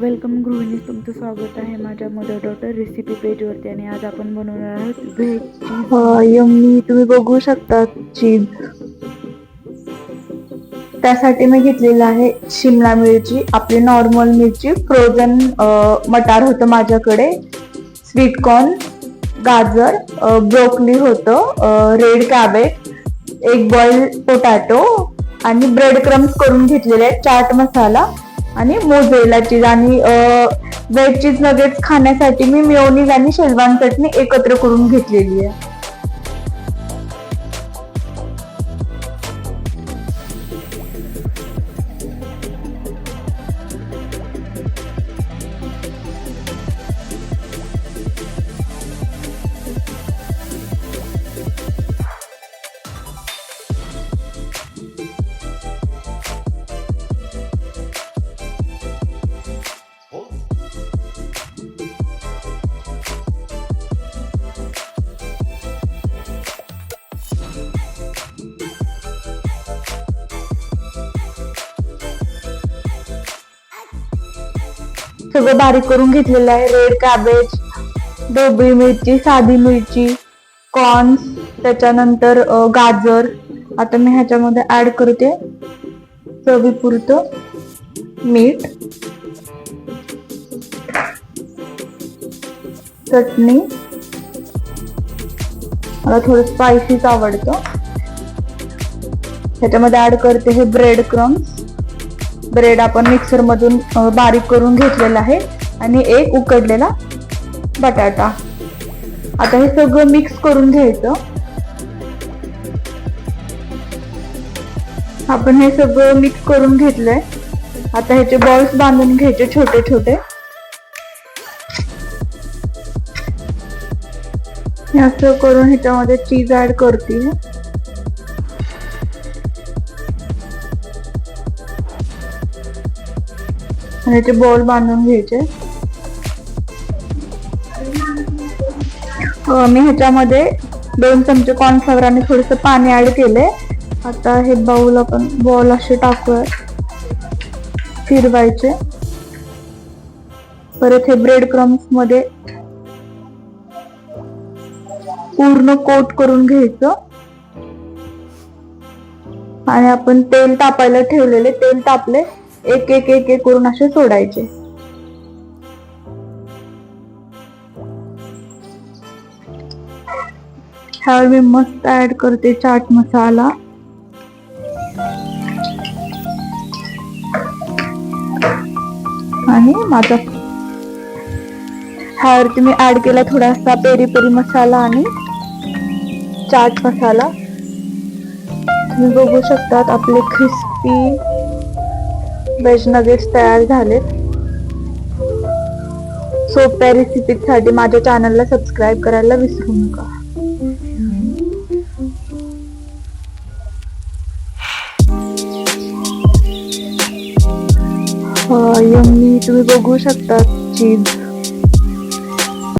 Welcome गृहिणी तुमचं स्वागत आहे माझ्या मदर डॉटर रेसिपी पेजवरती आणि आज आपण बनवणार आहोत व्हेज चीज यम्मी तुम्ही बघू शकता चीज त्यासाठी मी घेतलेलं आहे शिमला मिरची आपली नॉर्मल मिरची फ्रोझन मटार होतं माझ्याकडे स्वीट कॉर्न गाजर ब्रोकली होतं रेड कॅबेज एक बॉईल पोटॅटो आणि ब्रेड क्रम्स करून घेतलेले आहेत चाट मसाला. आणि मोझरेला चीज आणि वेज चीज नगेट्स खाण्यासाठी मी मिओनीज आणि शेजवान चटणी एकत्र करून घेतलेली आहे. सगळं बारीक करून घेतलेलं आहे. रेड कॅबेज ढोबळी मिरची साधी मिरची कॉर्न्स त्याच्यानंतर गाजर. आता मी ह्याच्यामध्ये ऍड करते. चवीपुरतं मीठ. चटणी. मला थोडं स्पायसीच आवडतं. ह्याच्यामध्ये ऍड करते हे ब्रेड क्रम्स ब्रेड आपण मिक्सर मधून बारीक करून घेतलेला आहे आणि एक उकडलेला बटाटा. आता हे सगळं मिक्स करून घ्यायचं. आपण हे सगळं मिक्स करून घेतलंय. आता ह्याचे बॉल्स बांधून घ्यायचे छोटे छोटे असं करून ह्याच्यामध्ये चीज ऍड करते आणि याचे बॉल बांधून घ्यायचे. मी ह्याच्यामध्ये दोन चमचे कॉर्नफ्लॉवर आणि थोडस पाणी ऍड केले. आता हे बाऊल आपण बॉल असे टाकूया. फिरवायचे. परत हे ब्रेड क्रम्समध्ये पूर्ण कोट करून घ्यायचं. आणि आपण तेल तापायला ठेवलेले तेल तापले. एक एक एक एक करून असे सोडायचे. ह्यावर मी मस्त ऍड करते चाट मसाला. आणि माझा ह्यावरती मी ऍड केला थोडासा पेरी पेरी मसाला आणि चाट मसाला. तुम्ही बघू शकतात आपले क्रिस्पी वेज नगेट्स तयार झालेत. सोप्या रेसिपीसाठी माझ्या चॅनलला सबस्क्राईब करायला विसरू नका. यम्मी तुम्ही बघू शकता चीज